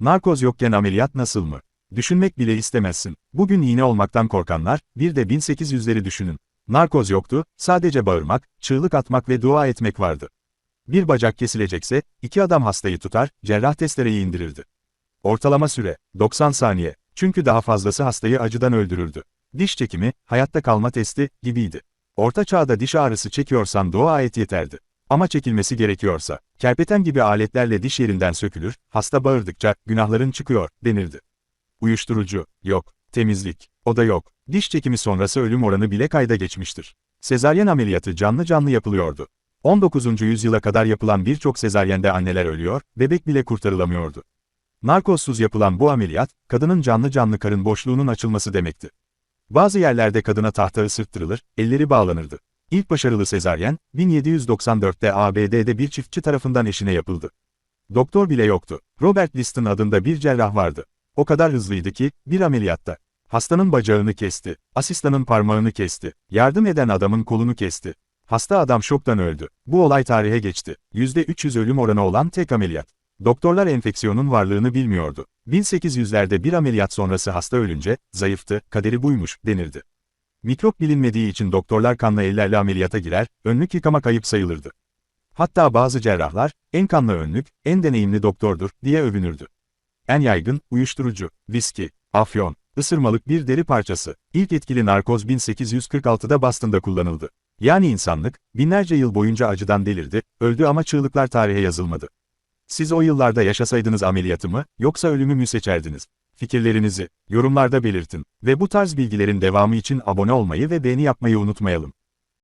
Narkoz yokken ameliyat nasıl mı? Düşünmek bile istemezsin. Bugün iğne olmaktan korkanlar, bir de 1800'leri düşünün. Narkoz yoktu, sadece bağırmak, çığlık atmak ve dua etmek vardı. Bir bacak kesilecekse, iki adam hastayı tutar, cerrah testereyi indirirdi. Ortalama süre, 90 saniye. Çünkü daha fazlası hastayı acıdan öldürürdü. Diş çekimi, hayatta kalma testi, gibiydi. Orta çağda diş ağrısı çekiyorsan dua et yeterdi. Ama çekilmesi gerekiyorsa, kerpeten gibi aletlerle diş yerinden sökülür, hasta bağırdıkça, günahların çıkıyor, denirdi. Uyuşturucu, yok. Temizlik, o da yok. Diş çekimi sonrası ölüm oranı bile kayda geçmiştir. Sezaryen ameliyatı canlı canlı yapılıyordu. 19. yüzyıla kadar yapılan birçok sezaryende anneler ölüyor, bebek bile kurtarılamıyordu. Narkozsuz yapılan bu ameliyat, kadının canlı canlı karın boşluğunun açılması demekti. Bazı yerlerde kadına tahta ısırttırılır, elleri bağlanırdı. İlk başarılı sezaryen, 1794'te ABD'de bir çiftçi tarafından eşine yapıldı. Doktor bile yoktu. Robert Liston adında bir cerrah vardı. O kadar hızlıydı ki, bir ameliyatta. Hastanın bacağını kesti, asistanın parmağını kesti, yardım eden adamın kolunu kesti. Hasta adam şoktan öldü. Bu olay tarihe geçti. %300 ölüm oranı olan tek ameliyat. Doktorlar enfeksiyonun varlığını bilmiyordu. 1800'lerde bir ameliyat sonrası hasta ölünce, zayıftı, kaderi buymuş, denirdi. Mikrop bilinmediği için doktorlar kanlı ellerle ameliyata girer, önlük yıkamak ayıp sayılırdı. Hatta bazı cerrahlar, en kanlı önlük, en deneyimli doktordur, diye övünürdü. En yaygın, uyuşturucu, viski, afyon, ısırmalık bir deri parçası. İlk etkili narkoz 1846'da Boston'da kullanıldı. Yani insanlık, binlerce yıl boyunca acıdan delirdi, öldü ama çığlıklar tarihe yazılmadı. Siz o yıllarda yaşasaydınız ameliyatı mı, yoksa ölümü mü seçerdiniz? Fikirlerinizi, yorumlarda belirtin ve bu tarz bilgilerin devamı için abone olmayı ve beğeni yapmayı unutmayalım.